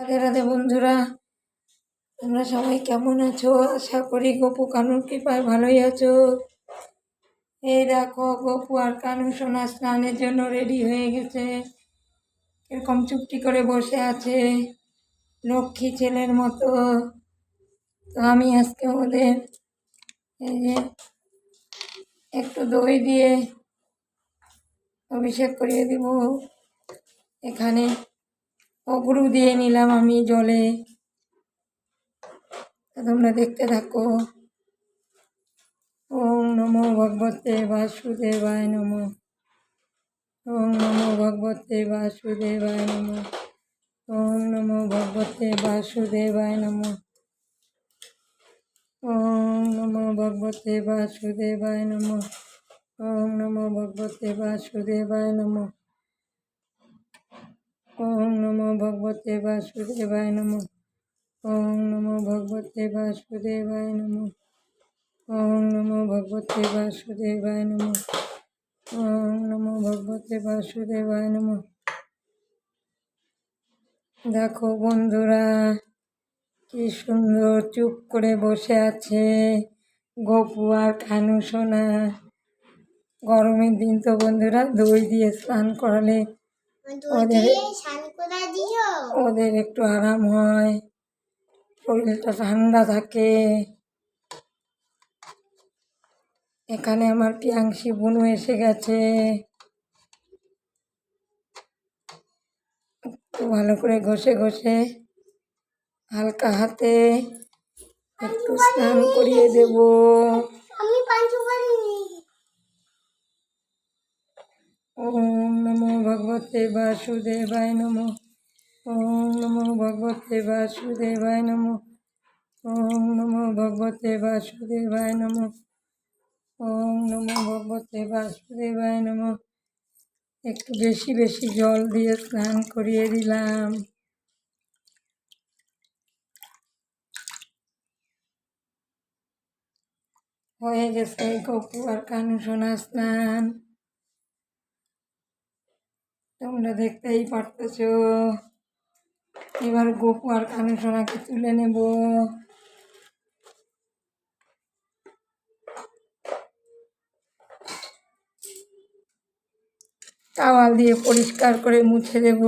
রাধে রাধে বন্ধুরা, তোমরা সবাই কেমন আছো? আশা করি গপু কানুর কৃপায় ভালোই আছো। এই দেখো, গপু আর কানু সোনা স্নানের জন্য রেডি হয়ে গেছে। এরকম চুপটি করে বসে আছে লক্ষ্মী ছেলের মতো। তো আমি আজকে ওদের এই যে একটু দই দিয়ে অভিষেক করিয়ে দিব। এখানে অগরু দিয়ে নিলাম আমি জলে। তোমরা দেখতে থাকো। ওম নমো ভগবতে বাসুদেবায় নমো। ওম নমো ভগবতে বাসুদেবায় নমো। ওম নমো ভগবতে বাসুদেবায় নমো। ওম নমো ভগবতে বাসুদেবায় নমো। ওম নমো ভগবতে বাসুদেবায় নমো। ওম নমো ভগবতে বাসুদেবায় নমো। ওম নমো ভগবতে বাসুদেবায় নমো। ওম নমো ভগবতে বাসুদেবায় নমো। ওম নমো ভগবতে বাসুদেবায় নমো। দেখো বন্ধুরা, কি সুন্দর চুপ করে বসে আছে গপু আর খানু সোনা। গরমের দিন তো বন্ধুরা দই দিয়ে স্নান করালে ওদের ওদের একটু আরাম হয় শরীরটা ঠান্ডা থাকে। এখানে আমার পিয়াংশি বুনু এসে গেছে। একটু ভালো করে ঘষে ঘষে হালকা হাতে একটু স্নান করিয়ে দেব আমি পাঁচু করিনি ওম নমো ভগবতে বাসুদেবায় নমো ওম নমো ভগবতে বাসুদেবায় নমো ওম নমো ভগবতে বাসুদেবায় নমো ওম নমো ভগবতে বাসুদেবায় নমো একটু বেশি বেশি জল দিয়ে স্নান করিয়ে দিলাম। হয়ে গেছে গপু আর কানু সোনা স্নান। তোমরা দেখতেই পারতেছ। এবার গোপু আর কানু সোনাকে তুলে নেব। টাওয়াল দিয়ে পরিষ্কার করে মুছে দেব।